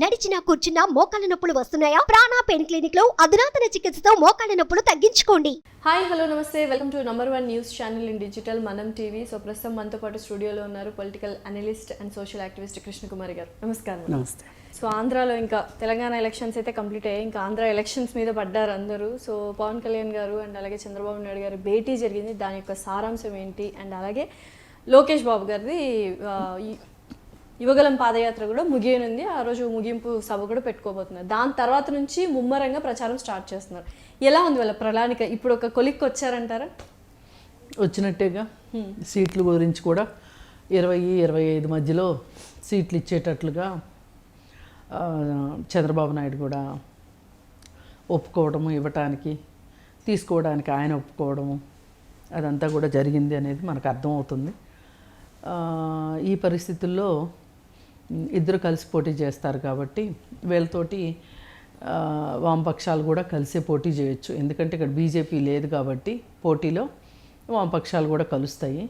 నడిచినా కూర్చున్నా మోకాళ్ళ నొప్పులు వస్తున్నాయా? ప్రాణా పెయిన్ క్లినిక్లో అధునాతన చికిత్సతో మోకాళ్ళ నొప్పులు తగ్గించుకోండి. హాయ్ హలో నమస్తే. Welcome to number one news channel in digital Manam TV so ప్రస్తుతం మనతో పాటు స్టూడియోలో ఉన్నారు political analyst and social activist Krishnakumari garu. నమస్కారం. నమస్తే. సో ఆంధ్రాలో ఇంకా తెలంగాణ ఎలక్షన్స్ అయితే కంప్లీట్ అయ్యాయి. ఇంకా ఆంధ్ర ఎలక్షన్స్ మీద పడ్డారు అందరూ. సో పవన్ కళ్యాణ్ గారు అండ్ అలాగే చంద్రబాబు నాయుడు గారు భేటీ జరిగింది. దాని యొక్క సారాంశం ఏంటి? అండ్ అలాగే లోకేష్ బాబు గారిది యువగలం పాదయాత్ర కూడా ముగియనుంది. ఆ రోజు ముగింపు సభ కూడా పెట్టుకోబోతున్నారు. దాని తర్వాత నుంచి ముమ్మరంగా ప్రచారం స్టార్ట్ చేస్తున్నారు. ఎలా ఉంది వాళ్ళ ప్రణాళిక? ఇప్పుడు ఒక కొలిక్కి వచ్చారంటారా? వచ్చినట్టేగా. సీట్ల గురించి కూడా ఇరవై ఇరవై ఐదు మధ్యలో సీట్లు ఇచ్చేటట్లుగా చంద్రబాబు నాయుడు కూడా ఒప్పుకోవడము ఇవ్వటానికి తీసుకోవడానికి ఆయన ఒప్పుకోవడము అదంతా కూడా జరిగింది అనేది మనకు అర్థమవుతుంది. ఈ పరిస్థితుల్లో ఇద్దరు కలిసి పోటీ చేస్తారు కాబట్టి వీళ్ళతోటి వామపక్షాలు కూడా కలిసే పోటీ చేయొచ్చు. ఎందుకంటే ఇక్కడ బీజేపీ లేదు కాబట్టి పోటీలో వామపక్షాలు కూడా కలుస్తాయి.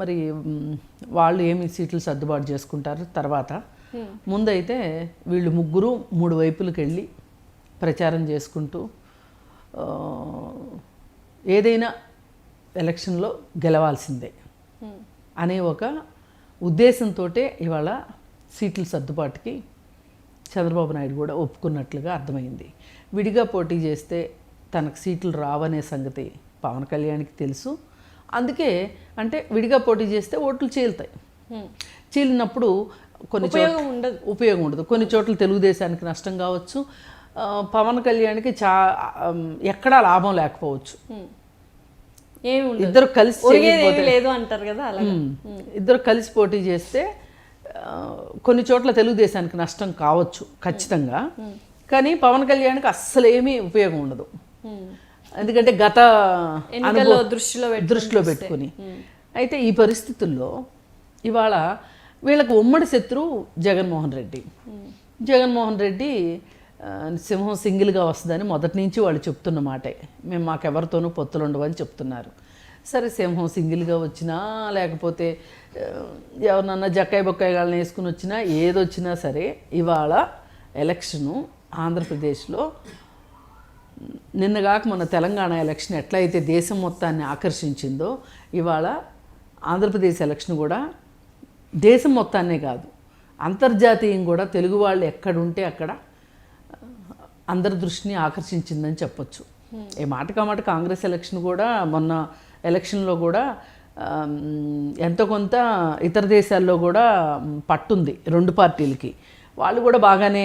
మరి వాళ్ళు ఏమి సీట్లు సర్దుబాటు చేసుకుంటారు తర్వాత? ముందైతే వీళ్ళు ముగ్గురు మూడు వైపులకు వెళ్ళి ప్రచారం చేసుకుంటూ ఏదైనా ఎలక్షన్లో గెలవాల్సిందే అనే ఒక ఉద్దేశంతో ఇవాళ సీట్ల సర్దుబాటుకి చంద్రబాబు నాయుడు కూడా ఒప్పుకున్నట్లుగా అర్థమైంది. విడిగా పోటీ చేస్తే తనకు సీట్లు రావనే సంగతి పవన్ కళ్యాణ్కి తెలుసు. అందుకే అంటే విడిగా పోటీ చేస్తే ఓట్లు చీలుతాయి. చీలినప్పుడు కొన్ని ఉపయోగం ఉండదు. ఉపయోగం ఉండదు. కొన్ని చోట్ల తెలుగుదేశానికి నష్టం కావచ్చు. పవన్ కళ్యాణ్కి చా ఎక్కడా లాభం లేకపోవచ్చు. ఇద్దరు కలిసి లేదు అంటారు కదా. ఇద్దరు కలిసి పోటీ చేస్తే కొన్ని చోట్ల తెలుగుదేశానికి నష్టం కావచ్చు ఖచ్చితంగా. కానీ పవన్ కళ్యాణ్కి అస్సలు ఏమీ ఉపయోగం ఉండదు. ఎందుకంటే గత దృష్టిలో పెట్టుకొని దృష్టిలో పెట్టుకుని. అయితే ఈ పరిస్థితుల్లో ఇవాళ వీళ్ళకు ఉమ్మడి శత్రువు జగన్మోహన్ రెడ్డి. జగన్మోహన్ రెడ్డి సింహం సింగిల్గా వస్తుందని మొదటి నుంచి వాళ్ళు చెప్తున్న మాటే. మేము మాకెవరితోనూ పొత్తులు ఉండవని చెప్తున్నారు. సరే సింహం సింగిల్గా వచ్చినా లేకపోతే ఎవరినన్నా జక్కాయి బొక్కాయి గాళ్ళని వేసుకుని వచ్చినా ఏదొచ్చినా సరే ఇవాళ ఎలక్షను ఆంధ్రప్రదేశ్లో నిన్నగాక మన తెలంగాణ ఎలక్షన్ ఎట్లయితే దేశం మొత్తాన్ని ఆకర్షించిందో ఇవాళ ఆంధ్రప్రదేశ్ ఎలక్షన్ కూడా దేశం మొత్తాన్నే కాదు అంతర్జాతీయం కూడా తెలుగు వాళ్ళు ఎక్కడుంటే అక్కడ అందరి దృష్టిని ఆకర్షించిందని చెప్పొచ్చు. ఏ మాటకా మాట కాంగ్రెస్ ఎలక్షన్ కూడా మొన్న ఎలక్షన్లో కూడా ఎంతో కొంత ఇతర దేశాల్లో కూడా పట్టుంది రెండు పార్టీలకి. వాళ్ళు కూడా బాగానే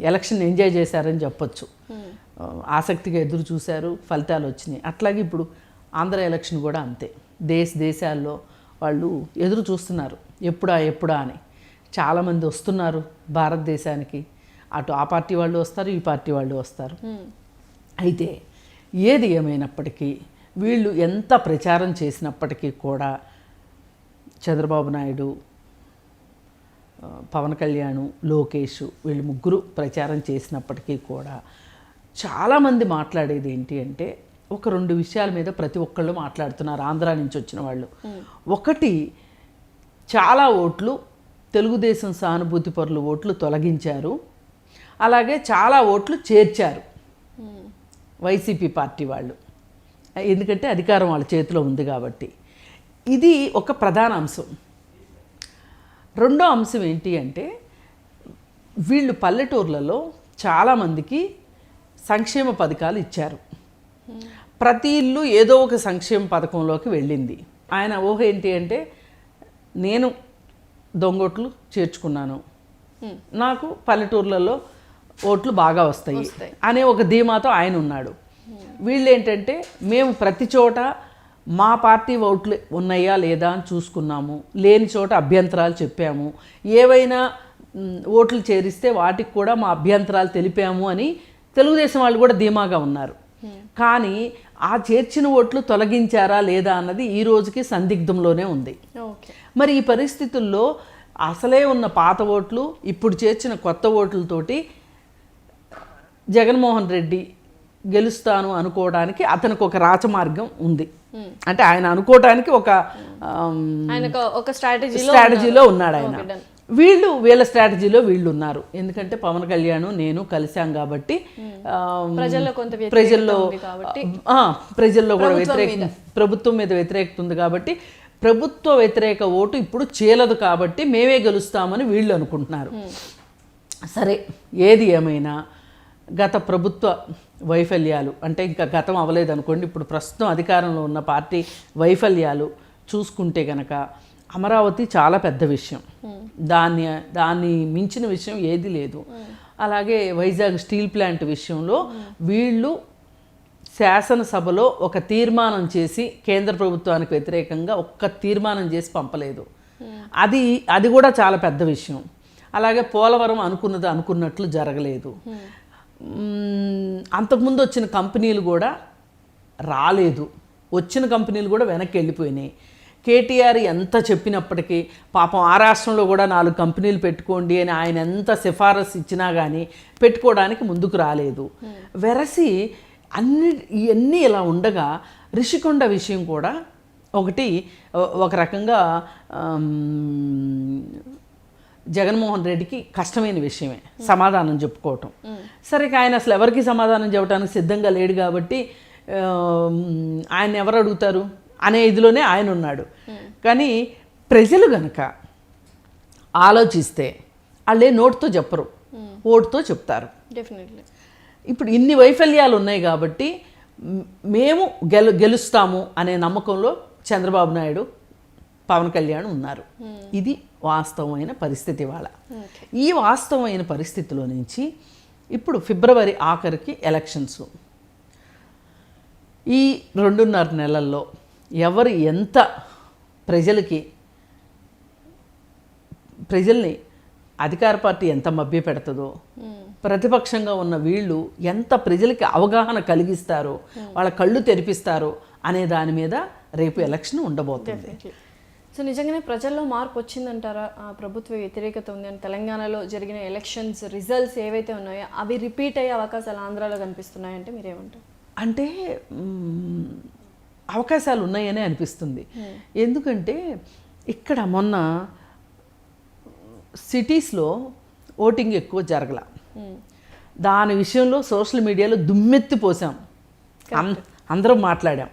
ఎలక్షన్ ఎంజాయ్ చేశారని చెప్పొచ్చు. ఆ, ఆసక్తిగా ఎదురు చూశారు ఫలితాలు వచ్చినాయి. అట్లాగే ఇప్పుడు ఆంధ్ర ఎలక్షన్ కూడా అంతే. దేశ దేశాల్లో వాళ్ళు ఎదురు చూస్తున్నారు. ఎప్పుడా ఎప్పుడా అని. చాలామంది వస్తున్నారు భారతదేశానికి. అటు ఆ పార్టీ వాళ్ళు వస్తారు ఈ పార్టీ వాళ్ళు వస్తారు. అయితే ఏది ఏమైనప్పటికీ వీళ్ళు ఎంత ప్రచారం చేసినప్పటికీ కూడా చంద్రబాబు నాయుడు పవన్ కళ్యాణ్ లోకేష్ వీళ్ళు ముగ్గురు ప్రచారం చేసినప్పటికీ కూడా చాలామంది మాట్లాడేది ఏంటి అంటే ఒక రెండు విషయాల మీద ప్రతి ఒక్కళ్ళు మాట్లాడుతున్నారు ఆంధ్రా నుంచి వచ్చిన వాళ్ళు. ఒకటి చాలా ఓట్లు తెలుగుదేశం సానుభూతి పరుల ఓట్లు తొలగించారు. అలాగే చాలా ఓట్లు చేర్చారు. వైసీపీ పార్టీ వాళ్ళు. ఎందుకంటే అధికారం వాళ్ళ చేతిలో ఉంది కాబట్టి. ఇది ఒక ప్రధాన అంశం. రెండో అంశం ఏంటి అంటే వీళ్ళు పల్లెటూర్లలో చాలామందికి సంక్షేమ పథకాలు ఇచ్చారు. ప్రతి ఇల్లు ఏదో ఒక సంక్షేమ పథకంలోకి వెళ్ళింది. ఆయన ఊహ ఏంటి అంటే నేను దొంగోట్లు చేర్చుకున్నాను. నాకు పల్లెటూర్లలో ఓట్లు బాగా వస్తాయి. అనే ఒక ధీమాతో ఆయన ఉన్నాడు. వీళ్ళు ఏంటంటే మేము ప్రతి చోట మా పార్టీ ఓట్లు ఉన్నాయా లేదా అని చూసుకున్నాము. లేని చోట అభ్యంతరాలు చెప్పాము. ఏవైనా ఓట్లు చేరిస్తే వాటికి కూడా మా అభ్యంతరాలు తెలిపాము అని తెలుగుదేశం వాళ్ళు కూడా ధీమాగా ఉన్నారు. కానీ ఆ చేర్చిన ఓట్లు తొలగించారా లేదా అన్నది ఈ రోజుకి సందిగ్ధంలోనే ఉంది. మరి ఈ పరిస్థితుల్లో అసలే ఉన్న పాత ఓట్లు ఇప్పుడు చేర్చిన కొత్త ఓట్లతోటి జగన్మోహన్ రెడ్డి గెలుస్తాను అనుకోవడానికి అతనికి ఒక రాచమార్గం ఉంది. అంటే ఆయన అనుకోవడానికి ఒక ఒక- ఒక స్ట్రాటజీలో ఉన్నాడు. ఆయన. వీళ్ళు వీళ్ళ స్ట్రాటజీలో వీళ్ళు ఉన్నారు. ఎందుకంటే పవన్ కళ్యాణ్ నేను కలిసాం కాబట్టి ఆ, ప్రజల్లో కొంత ప్రజల్లో ప్రజల్లో కూడా వ్యతిరేక ప్రభుత్వం మీద వ్యతిరేకత ఉంది కాబట్టి ప్రభుత్వ వ్యతిరేక ఓటు ఇప్పుడు చీలదు కాబట్టి మేమే గెలుస్తామని వీళ్ళు అనుకుంటున్నారు. సరే ఏది ఏమైనా గత ప్రభుత్వ వైఫల్యాలు. అంటే ఇంకా గతం అవ్వలేదు అనుకోండి. ఇప్పుడు ప్రస్తుతం అధికారంలో ఉన్న పార్టీ వైఫల్యాలు చూసుకుంటే గనక అమరావతి చాలా పెద్ద విషయం. దాన్ని దాన్ని మించిన విషయం ఏది లేదు. అలాగే వైజాగ్ స్టీల్ ప్లాంట్ విషయంలో వీళ్ళు శాసనసభలో ఒక తీర్మానం చేసి కేంద్ర ప్రభుత్వానికి వ్యతిరేకంగా ఒక్క తీర్మానం చేసి పంపలేదు. అది అది కూడా చాలా పెద్ద విషయం. అలాగే పోలవరం అనుకున్నది అనుకున్నట్లు జరగలేదు. అంతకుముందు వచ్చిన కంపెనీలు కూడా రాలేదు. వచ్చిన కంపెనీలు కూడా వెనక్కి వెళ్ళిపోయినాయి. కేటీఆర్ ఎంత చెప్పినప్పటికీ పాపం ఆ రాష్ట్రంలో కూడా నాలుగు కంపెనీలు పెట్టుకోండి అని ఆయన ఎంత సిఫారసు ఇచ్చినా కానీ పెట్టుకోవడానికి ముందుకు రాలేదు. వెరసి అన్ని ఇవన్నీ ఇలా ఉండగా రిషికొండ విషయం కూడా ఒకటి ఒక రకంగా జగన్మోహన్ రెడ్డికి కష్టమైన విషయమే సమాధానం చెప్పుకోవటం. సరే ఆయన అసలు ఎవరికి సమాధానం చెప్పడానికి సిద్ధంగా లేడు కాబట్టి ఆయన ఎవరు అడుగుతారు అనే ఇదిలోనే ఆయన ఉన్నాడు. కానీ ప్రజలు గనక ఆలోచిస్తే వాళ్ళే నోటితో చెప్పరు ఓటుతో చెప్తారు. ఇప్పుడు ఇన్ని వైఫల్యాలు ఉన్నాయి కాబట్టి మేము గెలు గెలుస్తాము అనే నమ్మకంలో చంద్రబాబు నాయుడు పవన్ కళ్యాణ్ ఉన్నారు. ఇది వాస్తవమైన పరిస్థితి వాళ్ళ. ఈ వాస్తవమైన పరిస్థితిలో నుంచి ఇప్పుడు ఫిబ్రవరి ఆఖరికి ఎలక్షన్స్. ఈ రెండున్నర నెలల్లో ఎవరు ఎంత ప్రజలకి ప్రజల్ని అధికార పార్టీ ఎంత మభ్య పెడుతుందో ప్రతిపక్షంగా ఉన్న వీళ్ళు ఎంత ప్రజలకి అవగాహన కలిగిస్తారో వాళ్ళ కళ్ళు తెరిపిస్తారో అనే దాని మీద రేపు ఎలక్షన్ ఉండబోతుంది. సో నిజంగానే ప్రజల్లో మార్పు వచ్చిందంటారా? ఆ ప్రభుత్వ వ్యతిరేకత ఉంది అని తెలంగాణలో జరిగిన ఎలక్షన్స్ రిజల్ట్స్ ఏవైతే ఉన్నాయో అవి రిపీట్ అయ్యే అవకాశాలు ఆంధ్రాలో కనిపిస్తున్నాయంటే మీరేమంటారు? అంటే అవకాశాలు ఉన్నాయనే అనిపిస్తుంది. ఎందుకంటే ఇక్కడ మొన్న సిటీస్లో ఓటింగ్ ఎక్కువ జరగల. దాని విషయంలో సోషల్ మీడియాలో దుమ్మెత్తి పోసాం. అందరం మాట్లాడాం.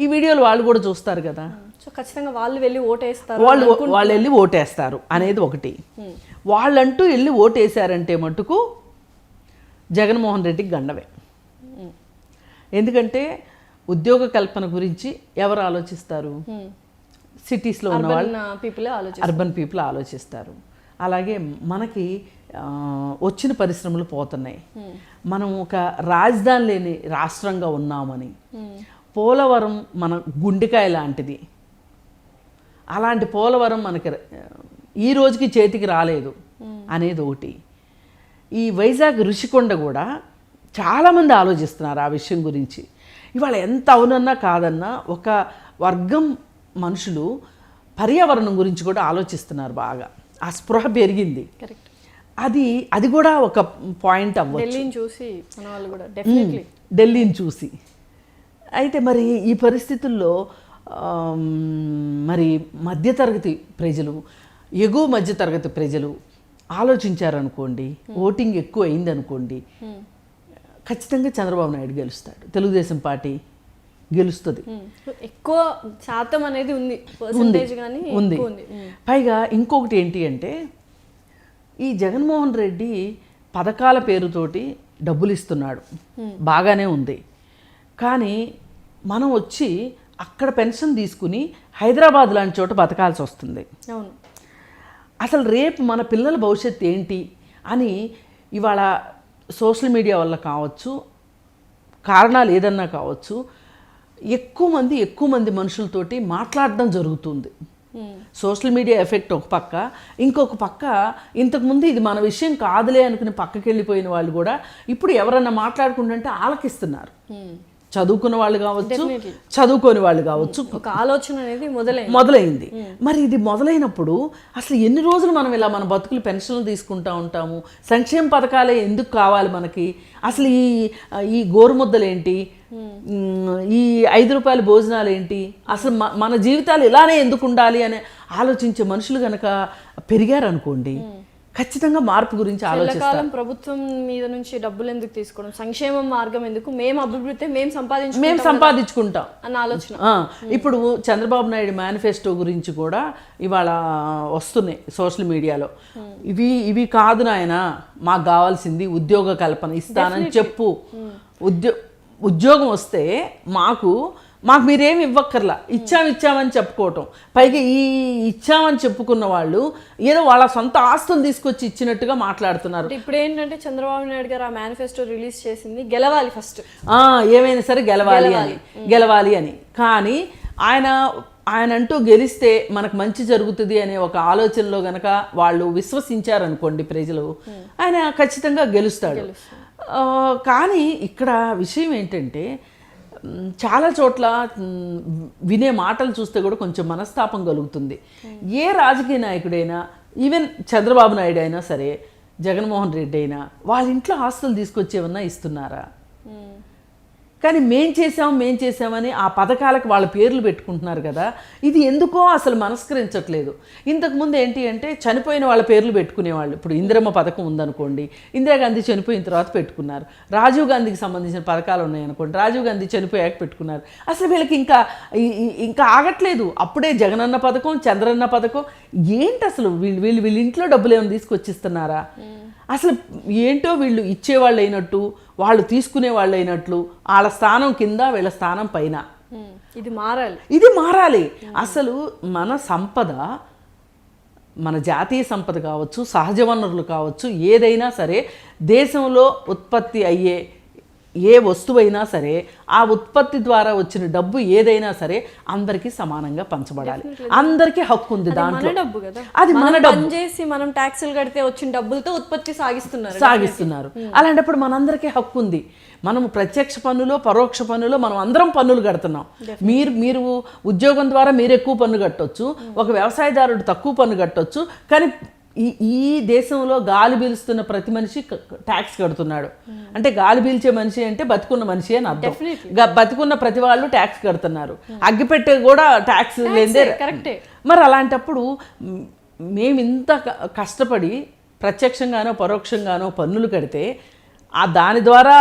ఈ వీడియోలు వాళ్ళు కూడా చూస్తారు కదా. సో ఖచ్చితంగా వాళ్ళు వెళ్ళి ఓటేస్తారు వాళ్ళు వాళ్ళు వెళ్ళి ఓటేస్తారు అనేది ఒకటి. వాళ్ళంటూ వెళ్ళి ఓటేశారంటే మటుకు జగన్మోహన్ రెడ్డికి గండవే ఎందుకంటే ఉద్యోగ కల్పన గురించి ఎవరు ఆలోచిస్తారు? సిటీస్లో ఉన్న వాళ్ళు అర్బన్ పీపుల్ ఆలోచన అర్బన్ పీపుల్ ఆలోచిస్తారు. అలాగే మనకి వచ్చిన పరిశ్రమలు పోతున్నాయి. మనం ఒక రాజధాని లేని రాష్ట్రంగా ఉన్నామని. పోలవరం మన గుండెకాయ లాంటిది. అలాంటి పోలవరం మనకి ఈ రోజుకి చేతికి రాలేదు అనేది ఒకటి. ఈ వైజాగ్ ఋషికొండ కూడా చాలామంది ఆలోచిస్తున్నారు ఆ విషయం గురించి. ఇవాళ ఎంత అవునన్నా కాదన్నా ఒక వర్గం మనుషులు పర్యావరణం గురించి కూడా ఆలోచిస్తున్నారు బాగా. ఆ స్పృహ పెరిగింది. అది అది కూడా ఒక పాయింట్ అవ్వచ్చు. ఢిల్లీని చూసి ఢిల్లీని చూసి. అయితే మరి ఈ పరిస్థితుల్లో మరి మధ్యతరగతి ప్రజలు ఎగువ మధ్యతరగతి ప్రజలు ఆలోచించారనుకోండి ఓటింగ్ ఎక్కువ అయింది అనుకోండి ఖచ్చితంగా చంద్రబాబు నాయుడు గెలుస్తాడు. తెలుగుదేశం పార్టీ గెలుస్తుంది. ఎక్కువ శాతం అనేది ఉంది. ఉంది. పైగా ఇంకొకటి ఏంటి అంటే ఈ జగన్మోహన్ రెడ్డి పథకాల పేరుతోటి డబ్బులు ఇస్తున్నాడు బాగానే ఉంది. కానీ మనం వచ్చి అక్కడ పెన్షన్ తీసుకుని హైదరాబాద్ లాంటి చోట బతకాల్సి వస్తుంది. అవును. అసలు రేపు మన పిల్లల భవిష్యత్తు ఏంటి అని ఇవాళ సోషల్ మీడియా వల్ల కావచ్చు కారణాలు ఏదన్నా కావచ్చు ఎక్కువ మంది ఎక్కువ మంది మనుషులతోటి మాట్లాడడం జరుగుతుంది. సోషల్ మీడియా ఎఫెక్ట్ ఒక పక్క ఇంకొక పక్క ఇంతకుముందు ఇది మన విషయం కాదులే అనుకుని పక్కకి వెళ్ళిపోయిన వాళ్ళు కూడా ఇప్పుడు ఎవరన్నా మాట్లాడుకుంటుంటే ఆలకిస్తున్నారు. చదువుకున్న వాళ్ళు కావచ్చు చదువుకోని వాళ్ళు కావచ్చు. ఒక ఆలోచన అనేది మొదలైంది. మొదలైంది. మరి ఇది మొదలైనప్పుడు అసలు ఎన్ని రోజులు మనం ఇలా మన బతుకులు పెన్షన్లు తీసుకుంటా ఉంటాము? సంక్షేమ పథకాలే ఎందుకు కావాలి మనకి? అసలు ఈ ఈ గోరుముద్దలు ఏంటి ఉమ్, ఈ ఐదు రూపాయల భోజనాలు ఏంటి అసలు మన జీవితాలు ఇలానే ఎందుకు ఉండాలి అని ఆలోచించే మనుషులు కనుక పెరిగారు అనుకోండి ఖచ్చితంగా మార్పు గురించి ఎల్లకాలం ప్రభుత్వం మీద నుంచి డబ్బులు ఎందుకు తీసుకోవడం? సంక్షేమ మార్గం ఎందుకు? మేము అభివృద్ధి మేము సంపాదించుకుంటాం మేము సంపాదించుకుంటాం. అన్న ఆలోచన. ఇప్పుడు చంద్రబాబు నాయుడు మేనిఫెస్టో గురించి కూడా ఇవాళ వస్తున్నాయి సోషల్ మీడియాలో. ఇవి ఇవి కాదు నాయన మాకు కావాల్సింది ఉద్యోగ కల్పన ఇస్తానని చెప్పు. ఉద్యో ఉద్యోగం వస్తే మాకు మాకు మీరేమి ఇవ్వక్కర్లా. ఇచ్చాం ఇచ్చామని చెప్పుకోవటం. పైగా ఈ ఇచ్చామని చెప్పుకున్న వాళ్ళు ఏదో వాళ్ళ సొంత ఆస్తులు తీసుకొచ్చి ఇచ్చినట్టుగా మాట్లాడుతున్నారు. ఇప్పుడు ఏంటంటే చంద్రబాబు నాయుడు గారు ఆ మేనిఫెస్టో రిలీజ్ చేసింది గెలవాలి ఫస్ట్. ఏమైనా సరే గెలవాలి అని. గెలవాలి. అని. కానీ ఆయన ఆయన అంటూ గెలిస్తే మనకు మంచి జరుగుతుంది అనే ఒక ఆలోచనలో గనక వాళ్ళు విశ్వసించారనుకోండి ప్రజలు ఆయన ఖచ్చితంగా గెలుస్తాడు. కానీ ఇక్కడ విషయం ఏంటంటే చాలా చోట్ల వినే మాటలు చూస్తే కూడా కొంచెం మనస్తాపం కలుగుతుంది. ఏ రాజకీయ నాయకుడైనా ఈవెన్ చంద్రబాబు నాయుడు అయినా సరే జగన్మోహన్ రెడ్డి అయినా వాళ్ళ ఇంట్లో ఆస్తులు తీసుకొచ్చేవన్నా ఇస్తున్నారా? కానీ మేం చేసాం మేం చేసామని ఆ పథకాలకు వాళ్ళ పేర్లు పెట్టుకుంటున్నారు కదా ఇది ఎందుకో అసలు మనస్కరించట్లేదు. ఇంతకుముందు ఏంటి అంటే చనిపోయిన వాళ్ళ పేర్లు పెట్టుకునేవాళ్ళు. ఇప్పుడు ఇందిరమ్మ పథకం ఉందనుకోండి ఇందిరాగాంధీ చనిపోయిన తర్వాత పెట్టుకున్నారు. రాజీవ్ గాంధీకి సంబంధించిన పథకాలు ఉన్నాయనుకోండి రాజీవ్ గాంధీ చనిపోయాక పెట్టుకున్నారు. అసలు వీళ్ళకి ఇంకా ఇంకా ఆగట్లేదు. అప్పుడే జగనన్న పథకం చంద్రన్న పథకం ఏంటి అసలు వీళ్ళు వీళ్ళు వీళ్ళ ఇంట్లో డబ్బులు ఏమైనా తీసుకొచ్చిస్తున్నారా? అసలు ఏంటో వీళ్ళు ఇచ్చేవాళ్ళు అయినట్టు వాళ్ళు తీసుకునే వాళ్ళు అయినట్లు వాళ్ళ స్థానం కింద వీళ్ళ స్థానం పైన. ఇది మారాలి. ఇది మారాలి. అసలు మన సంపద మన జాతీయ సంపద కావచ్చు సహజ వనరులు కావచ్చు ఏదైనా సరే దేశంలో ఉత్పత్తి అయ్యే ఏ వస్తువైనా సరే ఆ ఉత్పత్తి ద్వారా వచ్చిన డబ్బు ఏదైనా సరే అందరికీ సమానంగా పంచబడాలి. అందరికీ హక్కు ఉంది మన దాంట్లో. డబ్బు కదా. అది మన మనం డబ్బు. చేసి మనం ట్యాక్సులు కడితే వచ్చిన డబ్బులతో ఉత్పత్తి సాగిస్తున్నారు. సాగిస్తున్నారు. అలాంటప్పుడు మనందరికీ హక్కు ఉంది. మనము ప్రత్యక్ష పన్నులో పరోక్ష పన్నులో మనం అందరం పన్నులు కడుతున్నాం. మీరు మీరు ఉద్యోగం ద్వారా మీరు ఎక్కువ పన్ను కట్టొచ్చు. ఒక వ్యవసాయదారుడు తక్కువ పన్ను కట్టొచ్చు. కానీ ఈ ఈ దేశంలో గాలి పీలుస్తున్న ప్రతి మనిషి ట్యాక్స్ కడుతున్నాడు. అంటే గాలి పీల్చే మనిషి అంటే బతుకున్న మనిషి అని అర్థం. బతుకున్న ప్రతి వాళ్ళు ట్యాక్స్ కడుతున్నారు. అగ్గిపెట్టె కూడా ట్యాక్స్ లేదే కరెక్టే మరి అలాంటప్పుడు మ్, మేము ఇంత క- కష్టపడి ప్రత్యక్షంగానో పరోక్షంగానో పన్నులు కడితే ఆ దాని ద్వారా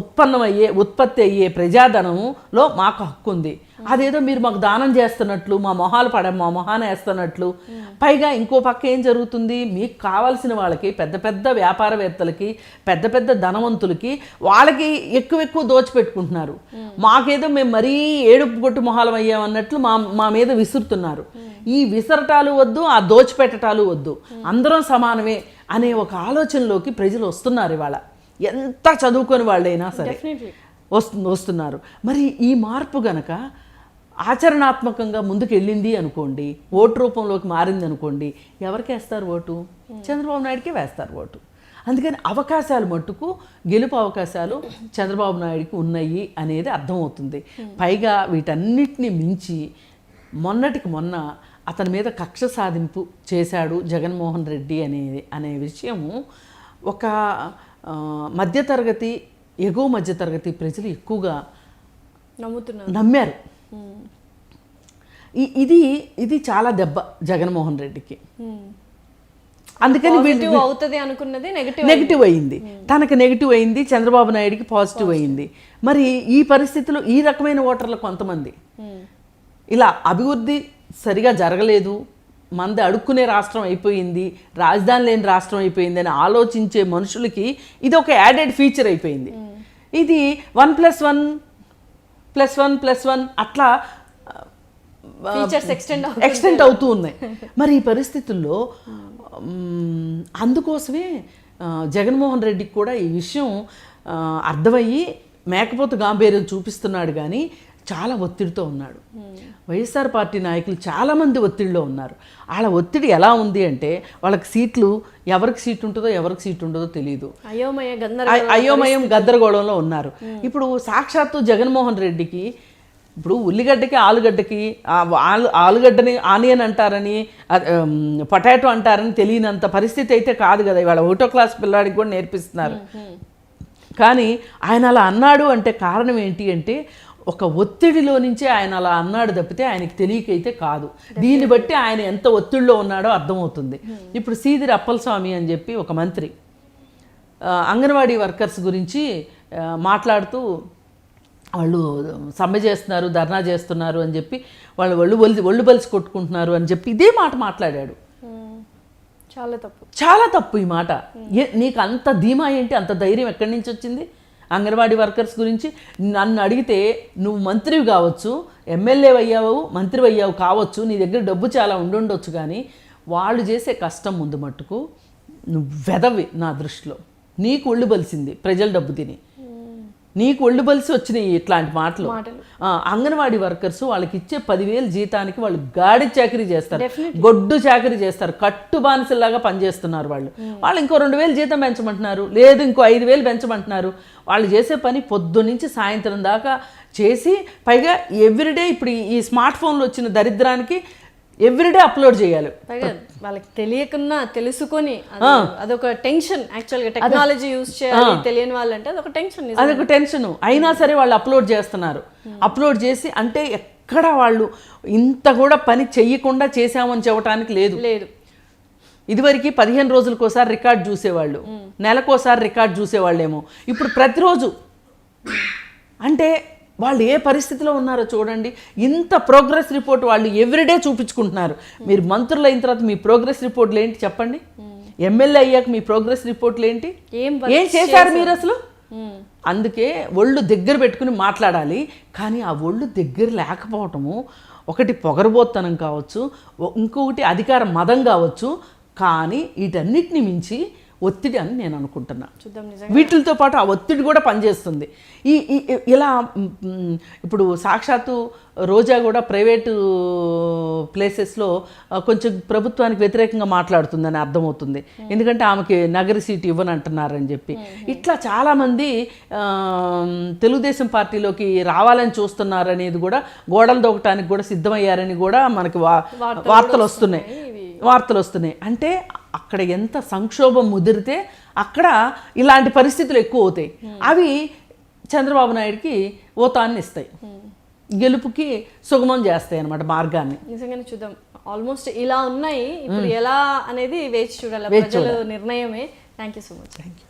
ఉత్పన్నమయ్యే ఉత్పత్తి అయ్యే ప్రజాధనంలో మాకు హక్కు ఉంది అదేదో మీరు మాకు దానం చేస్తున్నట్లు మా మొహాలు పడ మా మొహాన వేస్తున్నట్లు. పైగా ఇంకో పక్క ఏం జరుగుతుంది? మీకు కావాల్సిన వాళ్ళకి పెద్ద పెద్ద వ్యాపారవేత్తలకి పెద్ద పెద్ద ధనవంతులకి వాళ్ళకి ఎక్కువ ఎక్కువ దోచిపెట్టుకుంటున్నారు. మాకేదో మేము మరీ ఏడుపు కొట్టు మొహాలం అయ్యామన్నట్లు మా మా మీద విసురుతున్నారు. ఈ విసరటాలు వద్దు ఆ దోచిపెట్టటాలు వద్దు. అందరం సమానమే అనే ఒక ఆలోచనలోకి ప్రజలు వస్తున్నారు ఇవాళ. ఎంత చదువుకొని వాళ్ళైనా సరే వస్తు వస్తున్నారు. మరి ఈ మార్పు గనక ఆచరణాత్మకంగా ముందుకు వెళ్ళింది అనుకోండి ఓటు రూపంలోకి మారింది అనుకోండి ఎవరికి వేస్తారు ఓటు? చంద్రబాబు నాయుడుకే వేస్తారు ఓటు. అందుకని అవకాశాలు మట్టుకు గెలుపు అవకాశాలు చంద్రబాబు నాయుడుకి ఉన్నాయి అనేది అర్థమవుతుంది. పైగా వీటన్నిటిని మించి మొన్నటికి మొన్న అతని మీద కక్ష సాధింపు చేశాడు జగన్మోహన్ రెడ్డి అనే అనే విషయము ఒక మధ్యతరగతి ఎగువ మధ్యతరగతి ప్రజలు ఎక్కువగా నమ్ముతున్నారు. నమ్మారు. ఇది ఇది చాలా దెబ్బ జగన్మోహన్ రెడ్డికి. అందుకని పాజిటివ్ అవుతుంది అనుకున్నది నెగటివ్ నెగిటివ్ అయింది. తనకు నెగిటివ్ అయింది చంద్రబాబు నాయుడికి పాజిటివ్ అయింది. మరి ఈ పరిస్థితిలో ఈ రకమైన ఓటర్లు కొంతమంది. ఇలా అభివృద్ధి సరిగా జరగలేదు మంది అడుక్కునే రాష్ట్రం అయిపోయింది రాజధాని లేని రాష్ట్రం అయిపోయింది అని ఆలోచించే మనుషులకి ఇది ఒక యాడెడ్ ఫీచర్ అయిపోయింది. ఇది one plus one plus one plus one అట్లా ఫీచర్స్ ఎక్స్టెండ్ అవుతూ ఉన్నాయి. మరి ఈ పరిస్థితుల్లో అందుకోసమే జగన్మోహన్ రెడ్డికి కూడా ఈ విషయం అర్థమయ్యి మేకపోతు గాంభీర్యం చూపిస్తున్నాడు కానీ చాలా ఒత్తిడితో ఉన్నాడు. వైఎస్ఆర్ పార్టీ నాయకులు చాలామంది ఒత్తిడిలో ఉన్నారు. వాళ్ళ ఒత్తిడి ఎలా ఉంది అంటే వాళ్ళకి సీట్లు ఎవరికి సీట్ ఉంటుందో ఎవరికి సీట్ ఉంటుందో తెలియదు అయోమయ గద్దరగోళంలో ఉన్నారు. ఇప్పుడు సాక్షాత్తు జగన్మోహన్ రెడ్డికి ఇప్పుడు ఉల్లిగడ్డకి ఆలుగడ్డకి ఆలు ఆలుగడ్డని ఆనియన్ అంటారని పొటాటో అంటారని తెలియనంత పరిస్థితి అయితే కాదు కదా. ఇవాళ ఒకటో క్లాస్ పిల్లాడికి కూడా నేర్పిస్తున్నారు. కానీ ఆయన అలా అన్నాడు అంటే కారణం ఏంటి అంటే ఒక ఒత్తిడిలో నుంచే ఆయన అలా అన్నాడు తప్పితే ఆయనకి తెలియకైతే కాదు. దీన్ని బట్టి ఆయన ఎంత ఒత్తిడిలో ఉన్నాడో అర్థమవుతుంది. ఇప్పుడు సీదిరి అప్పలస్వామి అని చెప్పి ఒక మంత్రి అంగన్వాడీ వర్కర్స్ గురించి మాట్లాడుతూ వాళ్ళు సమ్మె చేస్తున్నారు ధర్నా చేస్తున్నారు అని చెప్పి వాళ్ళు ఒళ్ళు ఒళ్ళు ఒళ్ళు బలిసి కొట్టుకుంటున్నారు అని చెప్పి ఇదే మాట మాట్లాడాడు. మ్మ్. చాలా తప్పు. చాలా తప్పు ఈ మాట. ఏ- నీకు అంత ధీమా ఏంటి? అంత ధైర్యం ఎక్కడి నుంచి వచ్చింది? అంగన్వాడీ వర్కర్స్ గురించి నన్ను అడిగితే నువ్వు మంత్రివి కావచ్చు ఎమ్మెల్యే అయ్యావు మంత్రి అయ్యావు కావచ్చు నీ దగ్గర డబ్బు చాలా ఉండుండొచ్చు కానీ వాళ్ళు చేసే కష్టం ముందు మట్టుకు నువ్వు వెదవి నా దృష్టిలో. నీకు ఒళ్ళు బలిసింది ప్రజల డబ్బు తిని. నీకు ఒళ్ళు బలిసి వచ్చినాయి ఇట్లాంటి మాటలు. అంగన్వాడీ వర్కర్స్ వాళ్ళకి ఇచ్చే పదివేలు జీతానికి వాళ్ళు గాడి చాకరీ చేస్తారు. గొడ్డు చాకరీ చేస్తారు. కట్టు బానిసలాగా పనిచేస్తున్నారు వాళ్ళు. వాళ్ళు ఇంకో రెండు వేలు జీతం పెంచమంటున్నారు. లేదు ఇంకో ఐదు వేలు పెంచమంటున్నారు. వాళ్ళు చేసే పని పొద్దు నుంచి సాయంత్రం దాకా చేసి పైగా ఎవ్రీడే ఇప్పుడు ఈ స్మార్ట్ ఫోన్లో వచ్చిన దరిద్రానికి ఎవ్రీడే అప్లోడ్ చేయాలి. వాళ్ళకి తెలియకున్నా తెలుసుకొని అది- అదొక టెన్షన్ యాక్చువల్గా టెక్నాలజీ యూజ్ చేయాలి తెలియని వాళ్ళంటే అదొక టెన్షన్ అదొక టెన్షన్. అయినా సరే వాళ్ళు అప్లోడ్ చేస్తున్నారు. అప్లోడ్ చేసి అంటే ఎక్కడ వాళ్ళు ఇంత కూడా పని చెయ్యకుండా చేశామని చెప్పడానికి లేదు. లేదు. ఇదివరకు పదిహేను రోజులకోసారి రికార్డ్ చూసేవాళ్ళు. నెలకోసారి రికార్డ్ చూసేవాళ్ళేమో. ఇప్పుడు ప్రతిరోజు అంటే వాళ్ళు ఏ పరిస్థితిలో ఉన్నారో చూడండి. ఇంత ప్రోగ్రెస్ రిపోర్ట్ వాళ్ళు ఎవ్రీడే చూపించుకుంటున్నారు. మీరు మంత్రులు అయిన తర్వాత మీ ప్రోగ్రెస్ రిపోర్ట్లు ఏంటి చెప్పండి? ఎమ్మెల్యే అయ్యాక మీ ప్రోగ్రెస్ రిపోర్ట్లు ఏంటి? ఏం ఏం చేశారు మీరు అసలు? అందుకే ఒళ్ళు దగ్గర పెట్టుకుని మాట్లాడాలి. కానీ ఆ ఒళ్ళు దగ్గర లేకపోవటము ఒకటి పొగరబోత్తనం కావచ్చు ఇంకొకటి అధికార మదం కావచ్చు. కానీ వీటన్నిటిని మించి ఒత్తిడి అని నేను అనుకుంటున్నా. వీటితో పాటు ఆ ఒత్తిడి కూడా పనిచేస్తుంది. ఈ ఇలా ఇప్పుడు సాక్షాత్తు రోజా కూడా ప్రైవేటు ప్లేసెస్లో కొంచెం ప్రభుత్వానికి వ్యతిరేకంగా మాట్లాడుతుందని అర్థమవుతుంది. ఎందుకంటే ఆమెకి నగర సీట్ ఇవ్వని అంటున్నారని చెప్పి ఇట్లా చాలామంది తెలుగుదేశం పార్టీలోకి రావాలని చూస్తున్నారనేది కూడా గోడలు దొక్కటానికి కూడా సిద్ధమయ్యారని కూడా మనకి వా వార్తలు వస్తున్నాయి. వార్తలు వస్తున్నాయి. అంటే అక్కడ ఎంత సంక్షోభం ముదిరితే అక్కడ ఇలాంటి పరిస్థితులు ఎక్కువ అవుతాయి అవి చంద్రబాబు నాయుడికి ఓతాన్ని ఇస్తాయి. గెలుపుకి సుగమం చేస్తాయి అన్నమాట మార్గాన్ని. నిజంగానే చూద్దాం. ఆల్మోస్ట్ ఇలా ఉన్నాయి. ఇప్పుడు ఎలా అనేది వేచి చూడాలి. ప్రజల నిర్ణయమే. Thank you so much thank you